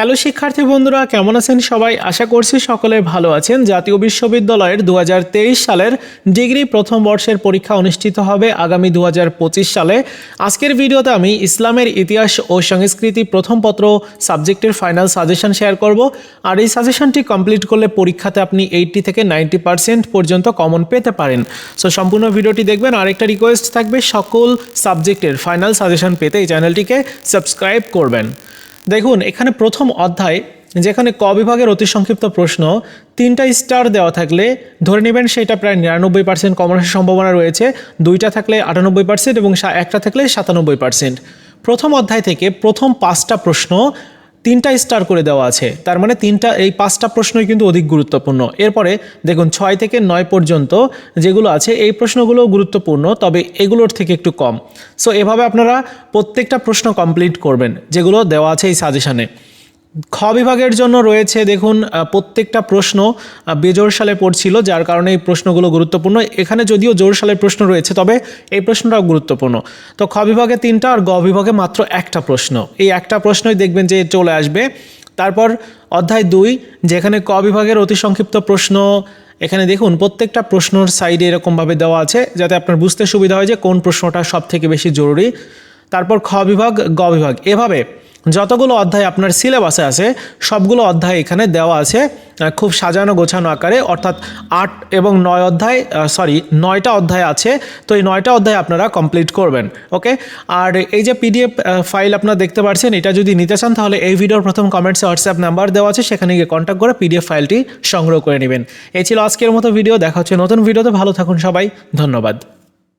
Hello শিক্ষার্থী বন্ধুরা, কেমন আছেন সবাই? আশা করছি সকলে ভালো আছেন। জাতীয় বিশ্ববিদ্যালয়ের দু হাজার তেইশ সালের ডিগ্রি প্রথম বর্ষের পরীক্ষা অনুষ্ঠিত হবে আগামী দু হাজার পঁচিশ সালে। আজকের ভিডিওতে আমি ইসলামের ইতিহাস ও সংস্কৃতি প্রথম পত্র, সাবজেক্টের ফাইনাল সাজেশন শেয়ার করব। আর এই সাজেশনটি কমপ্লিট করলে পরীক্ষাতে আপনি এইটটি থেকে নাইনটি পার্সেন্ট পর্যন্ত কমন পেতে পারেন। সো সম্পূর্ণ ভিডিওটি দেখবেন। আরেকটা রিকোয়েস্ট থাকবে, সকল সাবজেক্টের ফাইনাল সাজেশন পেতে এই চ্যানেলটিকে সাবস্ক্রাইব করবেন। দেখুন, এখানে প্রথম অধ্যায়, যেখানে ক বিভাগের অতি সংক্ষিপ্ত প্রশ্ন, তিনটা স্টার দেওয়া থাকলে, ধরে নেবেন সেটা প্রায় নিরানব্বই পার্সেন্ট কমন আসার সম্ভাবনা রয়েছে, দুইটা থাকলে আটানব্বই পার্সেন্ট এবং একটা থাকলে সাতানব্বই পার্সেন্ট প্রথম অধ্যায় থেকে প্রথম পাঁচটা প্রশ্ন তিনটা স্টার করে দেওয়া আছে। তার মানে তিনটা, এই পাঁচটা প্রশ্নই কিন্তু অধিক গুরুত্বপূর্ণ। এরপরে দেখুন, ছয় থেকে নয় পর্যন্ত যেগুলো আছে, এই প্রশ্নগুলো গুরুত্বপূর্ণ, তবে এগুলোর থেকে একটু কম। সো এভাবে আপনারা প্রত্যেকটা প্রশ্ন কমপ্লিট করবেন, যেগুলো দেওয়া আছে এই সাজেশনে খ বিভাগের জন্য রয়েছে, দেখুন প্রত্যেকটা প্রশ্ন বেজোর সালে পড়ছিল, যার কারণে এই প্রশ্নগুলো গুরুত্বপূর্ণ। এখানে যদিও জোর সালের প্রশ্ন রয়েছে, তবে এই প্রশ্নটাও গুরুত্বপূর্ণ। তো খ বিভাগে তিনটা আর গ বিভাগে মাত্র একটা প্রশ্ন। এই একটা প্রশ্নই দেখবেন যে চলে আসবে। তারপর অধ্যায় দুই, যেখানে ক বিভাগের অতি সংক্ষিপ্ত প্রশ্ন, এখানে দেখুন, প্রত্যেকটা প্রশ্নর সাইডে এরকমভাবে দেওয়া আছে, যাতে আপনার বুঝতে সুবিধা হয় যে কোন প্রশ্নটা সব থেকে বেশি জরুরি। তারপর খ বিভাগ, গ বিভাগ। এভাবে যতগুলো অধ্যায় আপনার সিলেবাসে আছে, সবগুলো অধ্যায় এখানে দেওয়া আছে খুব সাজানো গোছানো আকারে, অর্থাৎ আট এবং নয় অধ্যায় সরি নয়টা অধ্যায় আছে, তো এই নয়টা অধ্যায় আপনারা কমপ্লিট করবেন ওকে আর এই যে পিডিএফ ফাইল আপনারা দেখতে পাচ্ছেন এটা যদি নিতে চান, তাহলে এই ভিডিওর প্রথম কমেন্টসে হোয়াটসঅ্যাপ নাম্বার দেওয়া আছে, সেখানে গিয়ে কন্ট্যাক্ট করে পিডিএফ ফাইলটি সংগ্রহ করে নেবেন। এই ছিল আজকের মতো ভিডিও দেখা হচ্ছে নতুন ভিডিওতে ভালো থাকুন সবাই, ধন্যবাদ।